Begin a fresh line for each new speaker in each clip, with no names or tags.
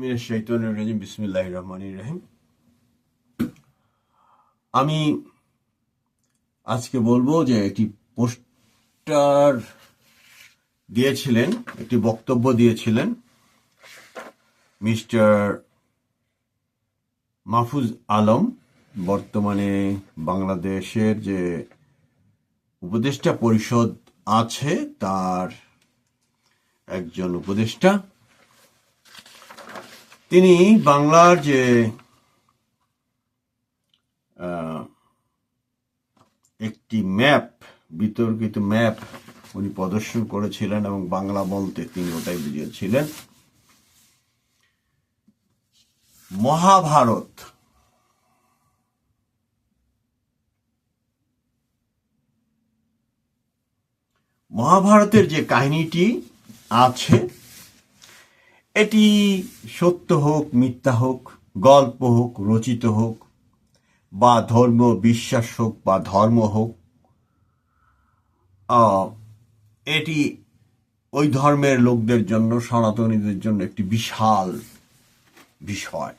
মিনাশ শাইতানির রাজিম বিসমিল্লাহির রহমানির রহিম আমি আজকে বলব যে একটি পোস্টার দিয়েছিলেন, একটি বক্তব্য দিয়েছিলেন মিস্টার মাহফুজ আলম, বর্তমানে বাংলাদেশের যে উপদেষ্টা পরিষদ আছে, তার একজন উপদেষ্টা। তিনি বাংলার যে একটি ম্যাপ, বিতর্কিত ম্যাপ উনি প্রদর্শন করেছিলেন এবং বাংলা বলতে তিনি ওটাই বুঝিয়েছিলেন। মহাভারত। মহাভারতের যে কাহিনীটি আছে এটি সত্য হোক, মিথ্যা হোক, গল্প হোক, রচিত হোক, বা ধর্ম বিশ্বাস হোক, বা ধর্ম হোক এটি ওই ধর্মের লোকদের জন্য, সনাতনীদের জন্য একটি বিশাল বিষয়।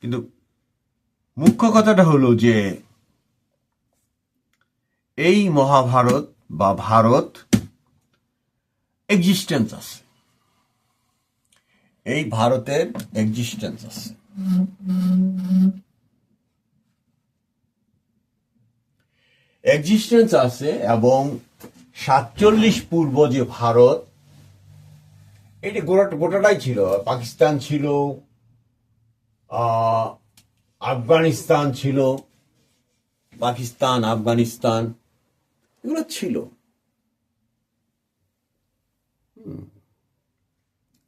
কিন্তু মুখ্য কথাটা হলো যে, এই মহাভারত বা ভারত এক্সিস্টেন্স আছে। এই ভারতের এক্সিস্টেন্স আছে। এক্সিস্টেন্স আছে এবং সাতচল্লিশ পূর্ব যে ভারত, এটি গোটা, গোটাটাই ছিল। পাকিস্তান ছিল আফগানিস্তান ছিল, পাকিস্তান, আফগানিস্তান, এগুলো ছিল।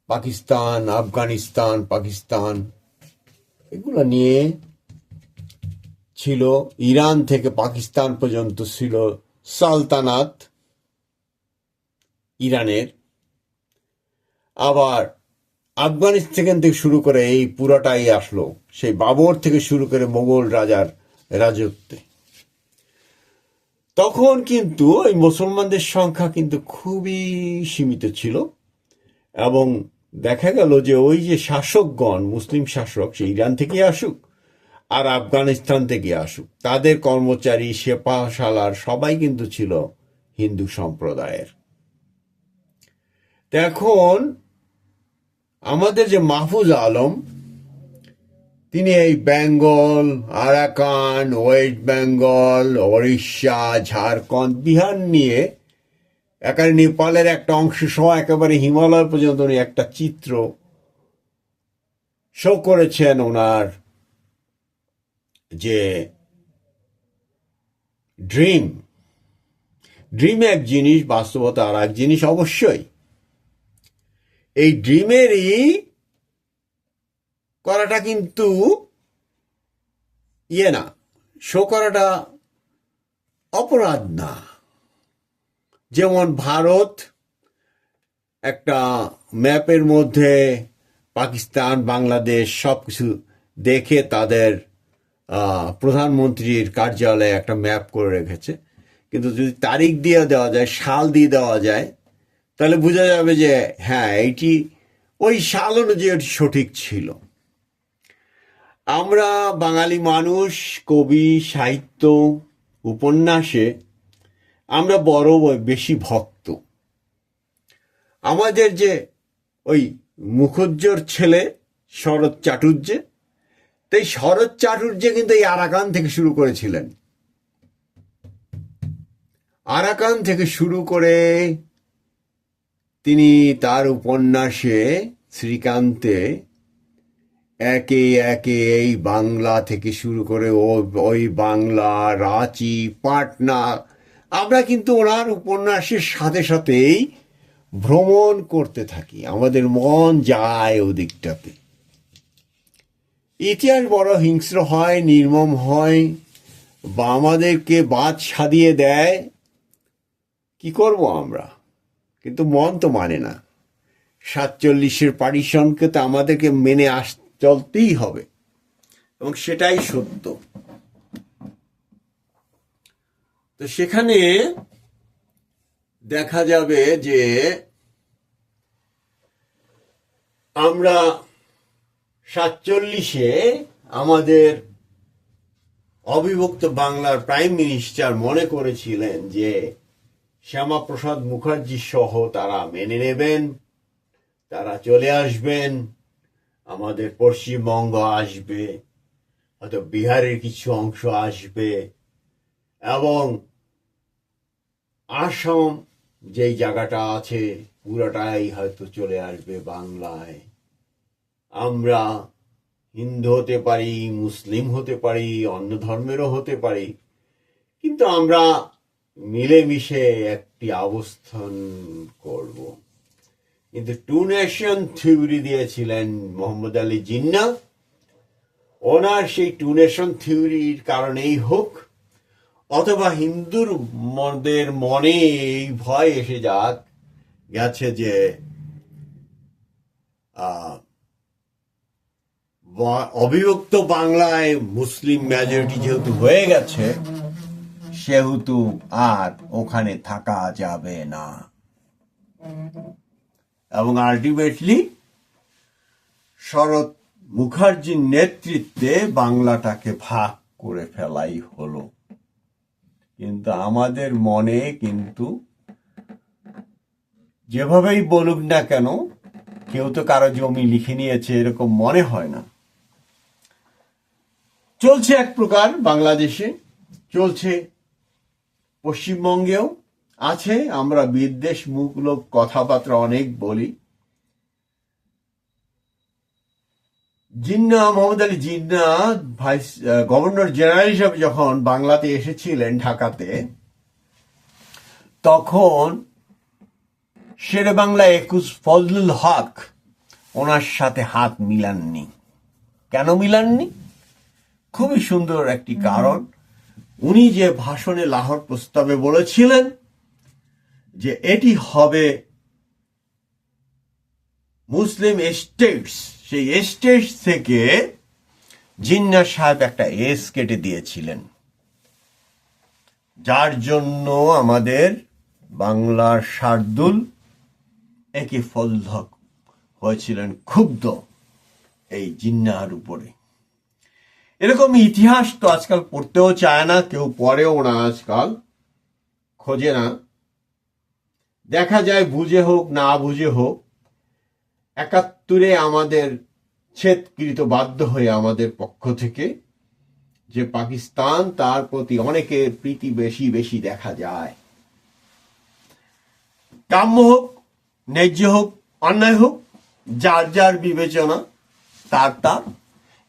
পাকিস্তান, আফগানিস্তান, পাকিস্তান, এগুলো নিয়ে ছিল, ইরান থেকে পাকিস্তান পর্যন্ত ছিল সালতানাত ইরানের। আবার আফগানিস্তান থেকে শুরু করে এই পুরাটাই আসলো, সেই বাবর থেকে শুরু করে মোগল রাজার রাজত্বে। তখন কিন্তু ওই মুসলমানদের সংখ্যা কিন্তু খুবই সীমিত ছিল এবং দেখা গেল যে ওই যে শাসকগণ, মুসলিম শাসক, সে ইরান থেকে আসুক আর আফগানিস্তান থেকে আসুক, তাদের কর্মচারী, সেপাশালার সবাই কিন্তু ছিল হিন্দু সম্প্রদায়ের। এখন আমাদের যে মাহফুজ আলম, তিনি এই বেঙ্গল, আরাকান, ওয়েস্ট বেঙ্গল, ওড়িশা, ঝাড়খণ্ড, বিহার নিয়ে একেবারে নেপালের একটা অংশ সহ একেবারে হিমালয় পর্যন্ত উনি একটা চিত্র শো করেছেন ওনার যে ড্রিম ড্রিম এক জিনিস, বাস্তবতা আর এক জিনিস অবশ্যই। এই ড্রিমেরই করাটা কিন্তু ইয়ে না শো করাটা অপরাধ না। যেমন ভারত একটা ম্যাপের মধ্যে পাকিস্তান, বাংলাদেশ সব কিছু দেখে তাদের প্রধানমন্ত্রীর কার্যালয়ে একটা ম্যাপ করে রেখেছে। কিন্তু যদি তারিখ দিয়ে দেওয়া যায়, সাল দিয়ে দেওয়া যায়, তাহলে বোঝা যাবে যে হ্যাঁ এইটি ওই সাল অনুযায়ী সঠিক ছিল। আমরা বাঙালি মানুষ, কবি, সাহিত্য, উপন্যাসে আমরা বড় বেশি ভক্ত। আমাদের যে ওই মুখজ্জর ছেলে শরৎ চাটুর্যে, তাই শরৎ চাটুর্যে কিন্তু এই আরাকান থেকে শুরু করেছিলেন। আরাকান থেকে শুরু করে তিনি তার উপন্যাসে শ্রীকান্তে একে একে এই বাংলা থেকে শুরু করে ওই বাংলা, রাঁচি, পাটনা আমরা কিন্তু ওনার উপন্যাসের সাথে সাথেই ভ্রমণ করতে থাকি। আমাদের মন যায় ওদিকটাতে ইতিহাস বড় হিংস্র হয়, নির্মম হয় বা আমাদেরকে বাদ সাধিয়ে দেয়। কি করব আমরা? কিন্তু মন তো মানে না। সাতচল্লিশের পারিশনকে তো আমাদেরকে মেনে আস, চলতেই হবে। এবং সেটাই সত্য। তো সেখানে দেখা যাবে যে আমরা সাতচল্লিশে আমাদের অবিভক্ত বাংলার প্রাইম মিনিস্টার মনে করেছিলেন যে শ্যামাপ্রসাদ মুখার্জি সহ তারা মেনে নেবেন, তারা চলে আসবেন, আমাদের পশ্চিমবঙ্গ আসবে, হয়তো বিহারের কিছু অংশ আসবে এবং আসাম, যেই জায়গাটা আছে, পুরোটাই হয়তো চলে আসবে বাংলায়। আমরা হিন্দু হতে পারি, মুসলিম হতে পারি, অন্য ধর্মেরও হতে পারি। কিন্তু আমরা মিলেমিশে একটি অবস্থান করব। কিন্তু টু নেশন থিওরি দিয়েছিলেন মোহাম্মদ আলী জিন্না ওনার সেই টু নেশন থিওরির কারণেই হোক অথবা হিন্দুর মদের মনে এই ভয় এসে যাক, গেছে যে অবিভক্ত বাংলায় মুসলিম মেজরিটি যেহেতু হয়ে গেছে, সেহেতু আর ওখানে থাকা যাবে না। এবং আলটিমেটলি শরৎ মুখার্জির নেতৃত্বে বাংলাটাকে ভাগ করে ফেলাই হলো। কিন্তু আমাদের মনে কিন্তু যেভাবেই বলুক না কেন, কেউ তো কারও জমি লিখে নিয়েছে, এরকম মনে হয় না। চলছে এক প্রকার বাংলাদেশে, চলছে পশ্চিমবঙ্গেও আছে, আমরা বিদ্বেষ মুখলোক কথাবার্তা অনেক বলি। Jinnah Mohammad Ali Jinnah vice governor general হিসাবে যখন বাংলাতে এসেছিলেন ঢাকাতে তখন শেরে বাংলা একুশ ফজলুল হক ওনার সাথে হাত মিলাননি। কেন মিলাননি? খুবই সুন্দর একটি কারণ। উনি যে ভাষণে লাহোর প্রস্তাবে বলেছিলেন যে এটি হবে মুসলিম স্টেটস সেই স্টেটস থেকে জিন্না সাহেব একটা এস কেটে দিয়েছিলেন। যার জন্য আমাদের বাংলার শার্দুল একে ফলধক হয়েছিলেন ক্ষুব্ধ এই জিন্নার উপরে। এরকম ইতিহাস তো আজকাল পড়তেও চায় না, কেউ পড়েও না আজকাল, খোঁজে না। দেখা যায় বুঝে হোক, না বুঝে হোক একাত্তরে আমাদের ছেদকৃত বাধ্য হয়ে আমাদের পক্ষ থেকে যে পাকিস্তান তার প্রতি অনেকের প্রীতি বেশি বেশি দেখা যায়। কাম্য হোক, ন্যায্য হোক, অন্যায় হোক, যার যার বিবেচনা, তার তার।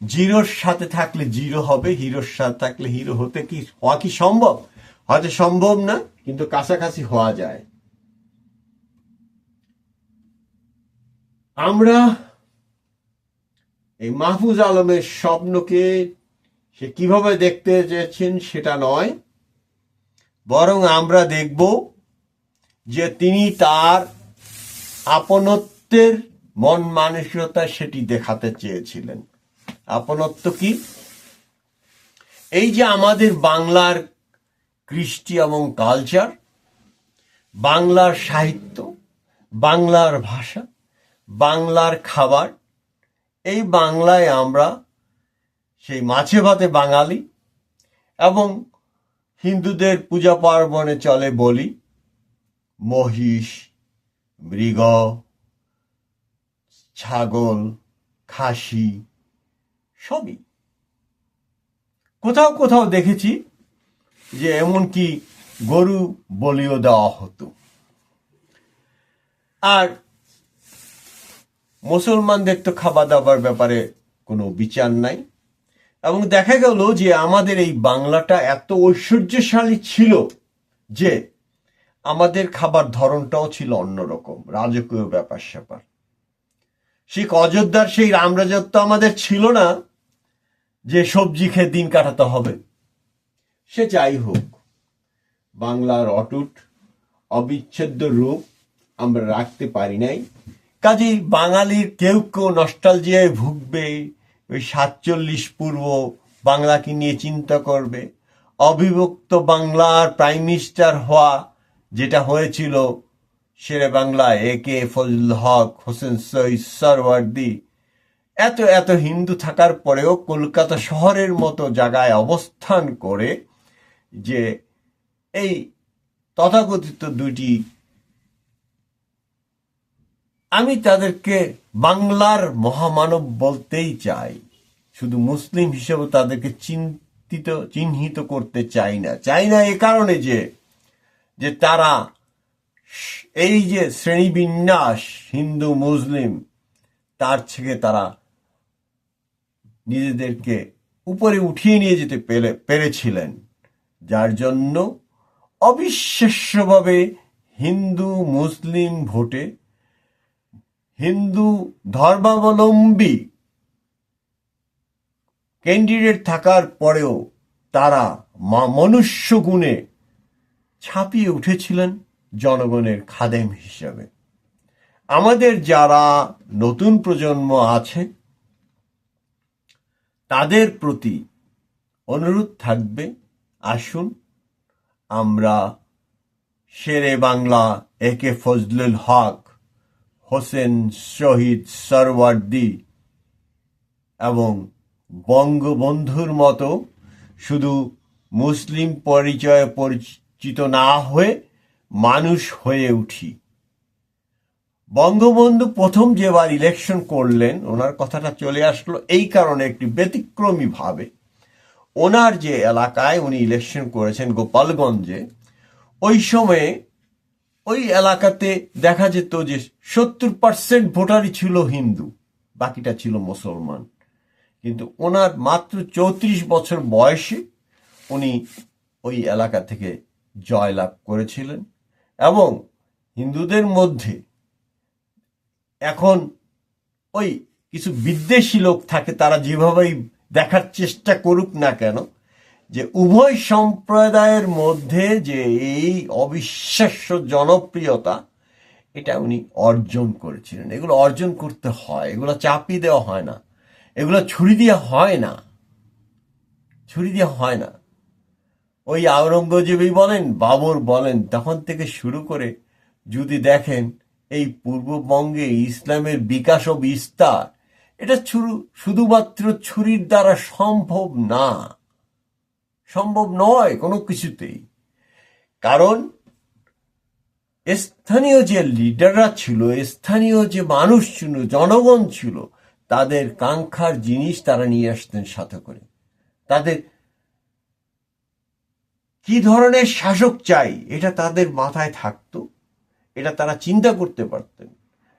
জিরোর সাথে থাকলে জিরো হবে, হিরোর সাথে থাকলে হিরো হতে কি, হওয়া কি সম্ভব? হয়তো সম্ভব না, কিন্তু কাছাকাছি হওয়া যায়। আমরা এই মাহফুজ আলমের স্বপ্নকে সে কীভাবে দেখতে চেয়েছেন সেটা নয়, বরং আমরা দেখব যে তিনি তার আপনত্বের মন মানসিকতা সেটি দেখাতে চেয়েছিলেন। আপনত্ব কি? এই যে আমাদের বাংলার কৃষ্টি এবং কালচার, বাংলার সাহিত্য, বাংলার ভাষা বাংলার খাবার। এই বাংলায় আমরা সেই মাছে ভাতে বাঙালি এবং হিন্দুদের পূজা পার্বণে চলে বলি মহিষ, মৃগ, ছাগল, খাসি, সবই। কোথাও কোথাও দেখেছি যে এমনকি গরু বলিও দেওয়া হতো। আর মুসলমানদের তো খাওয়া দাবার ব্যাপারে কোনো বিচার নাই। এবং দেখা গেল যে আমাদের এই বাংলাটা এত ঐশ্বর্যশালী ছিল যে আমাদের খাবার ধরনটাও ছিল অন্যরকম, রাজকীয় ব্যাপার স্যাপার সেই অযোধ্যার সেই রামরাজত্ব আমাদের ছিল না যে সবজি খেয়ে দিন কাটাতে হবে। সে যাই হোক, বাংলার অটুট, অবিচ্ছেদ্য রূপ আমরা রাখতে পারি নাই। কাজেই বাঙালির কেউ কেউ নস্টালজিয়ায় ভুগবে, ওই সাতচল্লিশ পূর্ব বাংলাকে নিয়ে চিন্তা করবে। অবিভক্ত বাংলার প্রাইম মিনিস্টার হওয়া যেটা হয়েছিল শেরে বাংলা, এ কে ফজল হক, হোসেন সৈয়দ সরওয়ার্দি, এত এত হিন্দু থাকার পরেও কলকাতা শহরের মতো জায়গায় অবস্থান করে যে এই তথাকথিত দুটি আমি তাদেরকে বাংলার মহামানব বলতেই চাই। শুধু মুসলিম হিসেবে তাদেরকে চিন্তিত, চিহ্নিত করতে চাই না। চাই না এ কারণে যে যে তারা এই যে শ্রেণীবিন্যাস, হিন্দু, মুসলিম, তার থেকে তারা নিজেদেরকে উপরে উঠিয়ে নিয়ে যেতে পেরে পেরেছিলেন। যার জন্য অবিশ্বাস্যভাবে হিন্দু, মুসলিম ভোটে হিন্দু ধর্মাবলম্বী ক্যান্ডিডেট থাকার পরেও তারা মনুষ্য গুণে ছাপিয়ে উঠেছিলেন জনগণের খাদেম হিসাবে। আমাদের যারা নতুন প্রজন্ম আছে, তাদের প্রতি অনুরোধ থাকবে, আসুন আমরা শেরে বাংলা একে ফজলুল হক হোসেন শহীদ সরওয়ার্দি এবং বঙ্গবন্ধুর মতো শুধু মুসলিম পরিচয়ে পরিচিত না হয়ে মানুষ হয়ে উঠি। বঙ্গবন্ধু প্রথম যেবার ইলেকশন করলেন, ওনার কথাটা চলে আসলো এই কারণে একটি ব্যতিক্রমী ভাবে। ওনার যে এলাকায় উনি ইলেকশন করেছেন গোপালগঞ্জে, ওই সময়ে ওই এলাকাতে দেখা যেত যে সত্তর পার্সেন্ট ভোটারই ছিল হিন্দু, বাকিটা ছিল মুসলমান। কিন্তু ওনার মাত্র চৌত্রিশ বছর বয়সে উনি ওই এলাকা থেকে জয়লাভ করেছিলেন এবং হিন্দুদের মধ্যে এখন ওই কিছু বিদ্বেষী লোক থাকে, তারা যেভাবেই দেখার চেষ্টা করুক না কেন যে উভয় সম্প্রদায়ের মধ্যে যে এই অবিশ্বাস্য জনপ্রিয়তা, এটা উনি অর্জন করেছিলেন। এগুলো অর্জন করতে হয়, এগুলো চাপিয়ে দেওয়া হয় না, এগুলো ছুরি দেওয়া হয় না, ছুরি দেওয়া হয় না। ওই আওরঙ্গজেবই বলেন, বাবর বলেন, তখন থেকে শুরু করে যদি দেখেন, এই পূর্ববঙ্গে ইসলামের বিকাশ ও বিস্তার, এটা শুধুমাত্র ছুরির দ্বারা সম্ভব না। সম্ভব নয় কোনো কিছুতেই। কারণ স্থানীয় যে লিডাররা ছিল, স্থানীয় যে মানুষ ছিল, জনগণ ছিল, তাদের কাঙ্ক্ষার জিনিস তারা নিয়ে আসতেন সাথে করে। তাদের কি ধরনের শাসক চাই, এটা তাদের মাথায় থাকতো। এটা তারা চিন্তা করতে পারতেন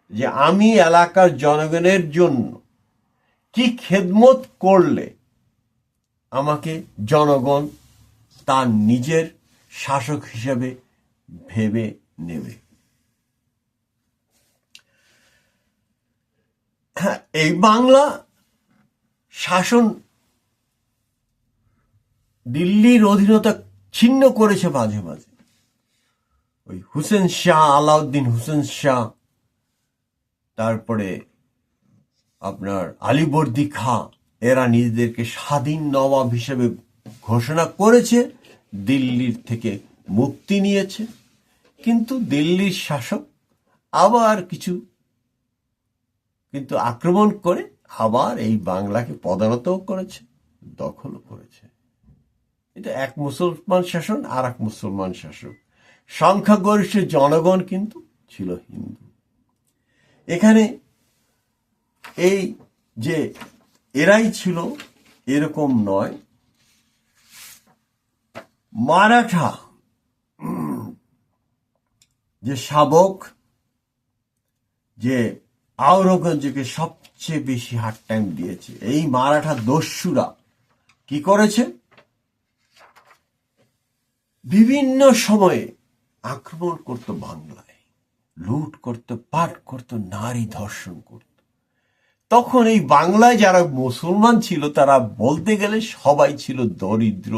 যে আমি এলাকার জনগণের জন্য কি খেদমত করলে আমাকে জনগণ তার নিজের শাসক হিসেবে ভেবে নেবে। এই বাংলা শাসন দিল্লির অধীনতা ছিন্ন করেছে মাঝে মাঝে। ওই হুসেন শাহ, আলাউদ্দিন হুসেন শাহ, তারপরে আপনার আলিবর্দি খা এরা নিজেদেরকে স্বাধীন নবাব হিসেবে ঘোষণা করেছে, দিল্লির থেকে মুক্তি নিয়েছে। কিন্তু দিল্লির শাসক আবার কিছু কিন্তু আক্রমণ করে আবার এই বাংলাকে পদানতও করেছে, দখলও করেছে। এটা এক মুসলমান শাসন আর এক মুসলমান শাসক। সংখ্যাগরিষ্ঠ জনগণ কিন্তু ছিল হিন্দু। এখানে এই যে এরাই ছিল এরকম নয়। মারাঠা, যে শাবক, যে আওরগঞ্জকে সবচেয়ে বেশি হার্ড টাইম দিয়েছে, এই মারাঠা দস্যুরা কি করেছে? বিভিন্ন সময়ে আক্রমণ করত বাংলায়, লুট করত, পাট করত, নারী ধর্ষণ করত। তখন এই বাংলায় যারা মুসলমান ছিল, তারা বলতে গেলে সবাই ছিল দরিদ্র।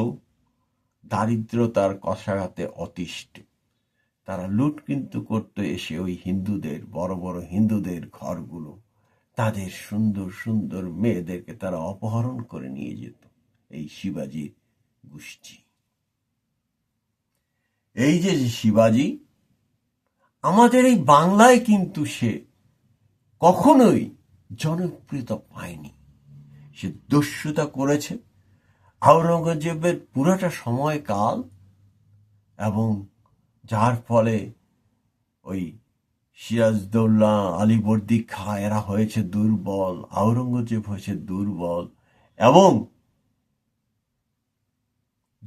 দারিদ্রতার কষাঘাতে অতিষ্ঠ। তারা লুট কিন্তু করতো এসে ওই হিন্দুদের, বড় বড় হিন্দুদের ঘরগুলো, তাদের সুন্দর সুন্দর মেয়েদেরকে তারা অপহরণ করে নিয়ে যেত, এই শিবাজি গোষ্ঠী। এই যে শিবাজি, আমাদের এই বাংলায় কিন্তু সে কখনোই জনপ্রিয়তা পায়নি। সে দস্যুতা করেছে। আওরঙ্গজেবের পুরাটা সময়কাল এবং যার ফলে ওই সিরাজদৌল্লা, আলীবর্দী খা, এরা হয়েছে দুর্বল, আওরঙ্গজেব হয়েছে দুর্বল এবং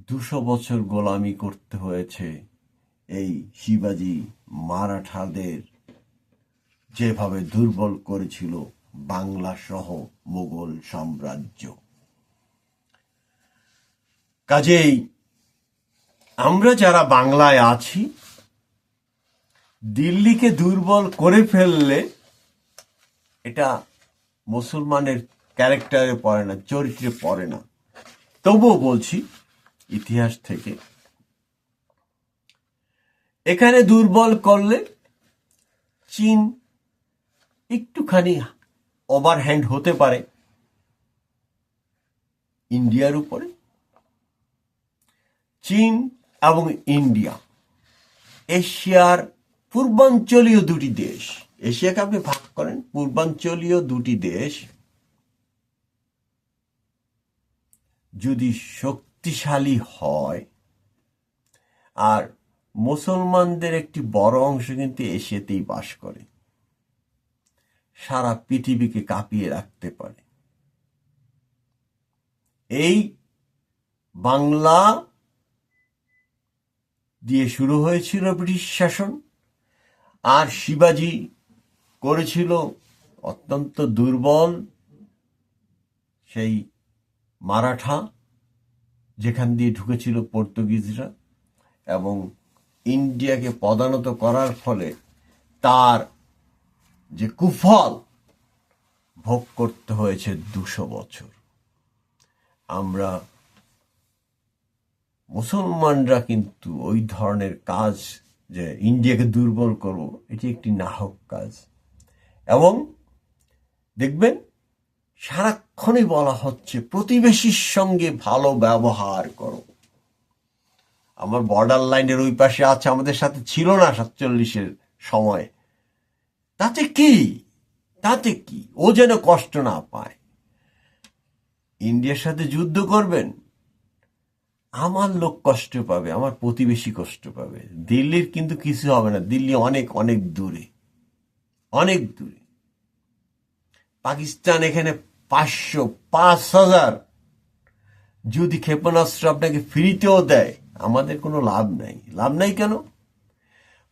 দুশো বছর গোলামি করতে হয়েছে এই শিবাজি মারাঠাদের যেভাবে দুর্বল করেছিল। বাংলা সহ মোগল সাম্রাজ্য। কাজেই আমরা যারা বাংলায় আছি, দিল্লিকে দুর্বল করে ফেললে এটা মুসলমানের ক্যারেক্টারে পড়ে না, চরিত্রে পড়ে না। তবুও বলছি, ইতিহাস থেকে, এখানে দুর্বল করলে চীন একটুখানি ওভারহ্যান্ড হতে পারে। ইন্ডিয়ার উপরে, চীন এবং ইন্ডিয়া, এশিয়ার পূর্বাঞ্চলীয় দুটি দেশ। এশিয়াকে আপনি ভাগ করেন, পূর্বাঞ্চলীয় দুটি দেশ যদি শক্তিশালী হয়, আর মুসলমানদের একটি বড় অংশ কিন্তু এশিয়াতেই বাস করে। সারা পৃথিবীকে কাঁপিয়ে রাখতে পারে। এই বাংলা দিয়ে শুরু হয়েছিল ব্রিটিশ শাসন, আর শিবাজি করেছিল অত্যন্ত দুর্বল সেই মারাঠা, যেখান দিয়ে ঢুকেছিল পর্তুগিজরা, এবং ইন্ডিয়াকে পদানত করার ফলে তার যে কুফল ভোগ করতে হয়েছে দুশো বছর। আমরা মুসলমানরা কিন্তু ওই ধরনের কাজ যে ইন্ডিয়াকে দুর্বল করব, এটি একটি নাহক কাজ। এবং দেখবেন, সারাক্ষণই বলা হচ্ছে, প্রতিবেশীর সঙ্গে ভালো ব্যবহার করো। আমার বর্ডার লাইনের ওই পাশে আছে, আমাদের সাথে ছিল না সাতচল্লিশের সময়। তাতে কি? তাতে কি? ও যেন কষ্ট না পায়। ইন্ডিয়ার সাথে যুদ্ধ করবেন। আমার লোক কষ্ট পাবে, আমার প্রতিবেশী কষ্ট পাবে। দিল্লির কিন্তু কিছু হবে না। দিল্লি অনেক অনেক দূরে। অনেক দূরে। পাকিস্তান এখানে পাঁচশো পাঁচ হাজার। যদি ক্ষেপণাস্ত্র আপনাকে ফ্রিতেও দেয়, আমাদের কোনো লাভ নাই। লাভ নাই কেন?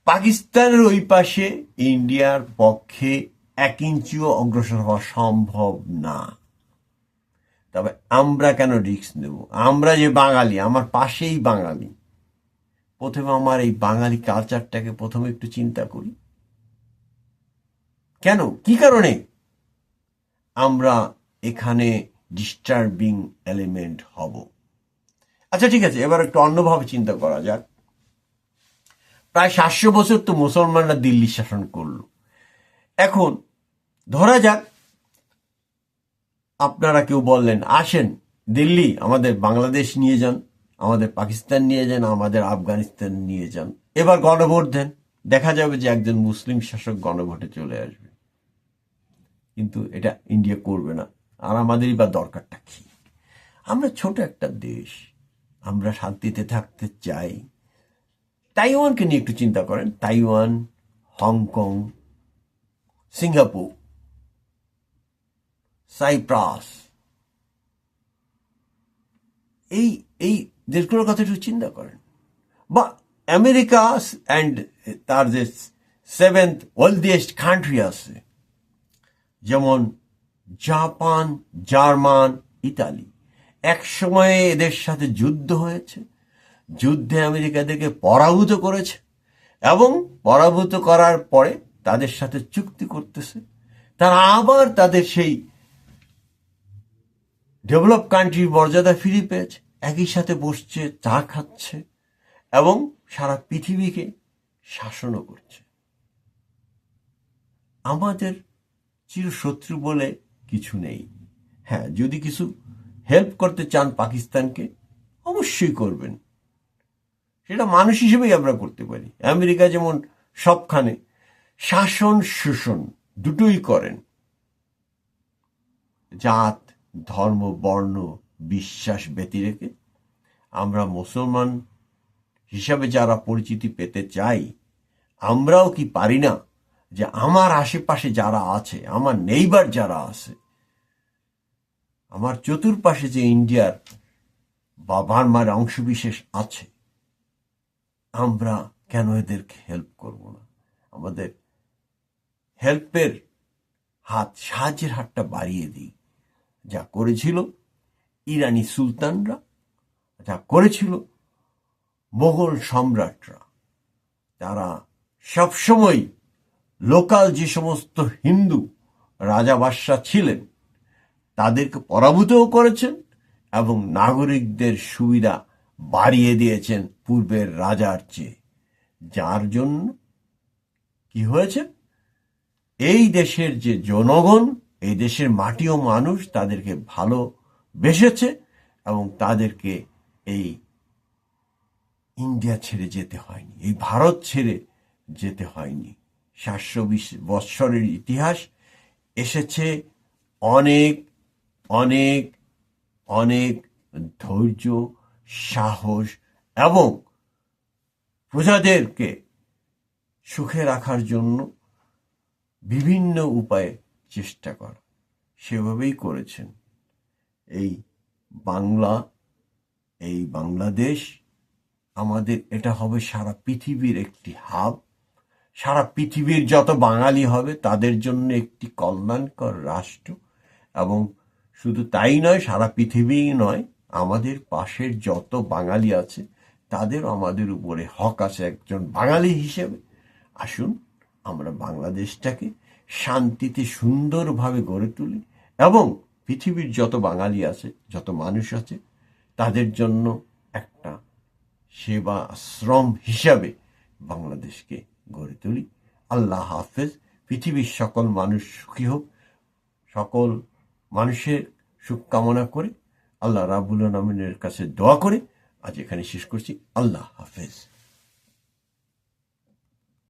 পাকিস্তানের ওই পাশে ইন্ডিয়ার পক্ষে এক ইঞ্চিও অগ্রসর হওয়া সম্ভব না। তবে আমরা কেন রিস্ক নেব? আমরা যে বাঙালি, আমার পাশেই বাঙালি। প্রথমে আমার এই বাঙালি কালচারটাকে প্রথমে একটু চিন্তা করি। কেন? কি কারণে? আমরা এখানে ডিস্টার্বিং এলিমেন্ট হব। আচ্ছা ঠিক আছে, এবার একটু অন্যভাবে চিন্তা করা যাক। প্রায় সাতশো বছর তো মুসলমানরা দিল্লি শাসন করল। এখন ধরা যাক, আপনারা কেউ বললেন, আসেন দিল্লি, আমাদের বাংলাদেশ নিয়ে যান, আমাদের পাকিস্তান নিয়ে যান, আমাদের আফগানিস্তান নিয়ে যান। এবার গণভোট দেন, দেখা যাবে যে একজন মুসলিম শাসক গণভোটে চলে আসবে। কিন্তু এটা ইন্ডিয়া করবে না, আর আমাদেরই বা দরকারটা কি? আমরা ছোট একটা দেশ, আমরা শান্তিতে থাকতে চাই। তাইওয়ানকে নিয়ে একটু চিন্তা করেন। Taiwan, Hong Kong, Singapore, Cyprus. এই এই দেশগুলোর কথা একটু চিন্তা করেন। বা আমেরিকা অ্যান্ড তার যে সেভেন্থ ওয়েলদিয়েস্ট কান্ট্রি আছে, যেমন জাপান, জার্মান, ইতালি। এক সময়ে এদের সাথে যুদ্ধ হয়েছে। যুদ্ধে আমেরিকাদেরকে পরাভূত করেছে এবং পরাভূত করার পরে তাদের সাথে চুক্তি করতেছে। তারা আবার তাদের সেই ডেভেলপ কান্ট্রির মর্যাদা ফিরে পেয়েছে। একই সাথে বসছে, চা খাচ্ছে এবং সারা পৃথিবীকে শাসনও করছে। আমাদের চিরশত্রু বলে কিছু নেই। হ্যাঁ যদি কিছু হেল্প করতে চান পাকিস্তানকে, অবশ্যই করবেন। সেটা মানুষ হিসেবেই আমরা করতে পারি। আমেরিকা যেমন সবখানে শাসন, শোষণ দুটোই করেন। জাত, ধর্ম, বর্ণ, বিশ্বাস ব্যতি রেখে আমরা মুসলমান হিসাবে যারা পরিচিতি পেতে চাই, আমরাও কি পারি না যে আমার আশেপাশে যারা আছে, আমার নেইবার যারা আছে, আমার চতুর্পাশে যে ইন্ডিয়ার বা বার্মার অংশবিশেষ আছে আমরা কেন এদেরকে হেল্প করব না? আমাদের হেল্পের হাত, সাহায্যের হাতটা বাড়িয়ে দিই। যা করেছিল ইরানি সুলতানরা, যা করেছিল মোগল সম্রাটরা। তারা সবসময় লোকাল যে সমস্ত হিন্দু রাজা বাদশাহ ছিলেন, তাদেরকে পরাভূতও করেছেন এবং নাগরিকদের সুবিধা বাড়িয়ে দিয়েছেন পূর্বের রাজার চেয়ে। যার জন্য কি হয়েছে? এই দেশের যে জনগণ, এই দেশের মাটি ও মানুষ তাদেরকে ভালো বেসেছে এবং তাদেরকে এই ইন্ডিয়া ছেড়ে যেতে হয়নি, এই ভারত ছেড়ে যেতে হয়নি। সাতশো বিশ বৎসরের ইতিহাস এসেছে অনেক অনেক অনেক ধৈর্য সাহস এবং প্রজাদেরকে সুখে রাখার জন্য বিভিন্ন উপায়ে চেষ্টা করা। সেভাবেই করেছেন। এই বাংলা, এই বাংলাদেশ, আমাদের, এটা হবে সারা পৃথিবীর একটি হাব। সারা পৃথিবীর যত বাঙালি হবে, তাদের জন্য একটি কল্যাণকর রাষ্ট্র। এবং শুধু তাই নয়, সারা পৃথিবীই নয় আমাদের পাশের যত বাঙালি আছে, তাদের আমাদের উপরে হক আছে একজন বাঙালি হিসেবে। আসুন, আমরা বাংলাদেশটাকে শান্তিতে সুন্দরভাবে গড়ে তুলি এবং পৃথিবীর যত বাঙালি আছে, যত মানুষ আছে, তাদের জন্য একটা সেবা আশ্রম হিসাবে বাংলাদেশকে গড়ে তুলি। আল্লাহ হাফেজ। পৃথিবীর সকল মানুষ সুখী হোক। সকল মানুষের সুখ কামনা করে আল্লাহ রাবুল আমিনের কাছে দোয়া করে আজ এখানে শেষ করছি। আল্লাহ হাফেজ।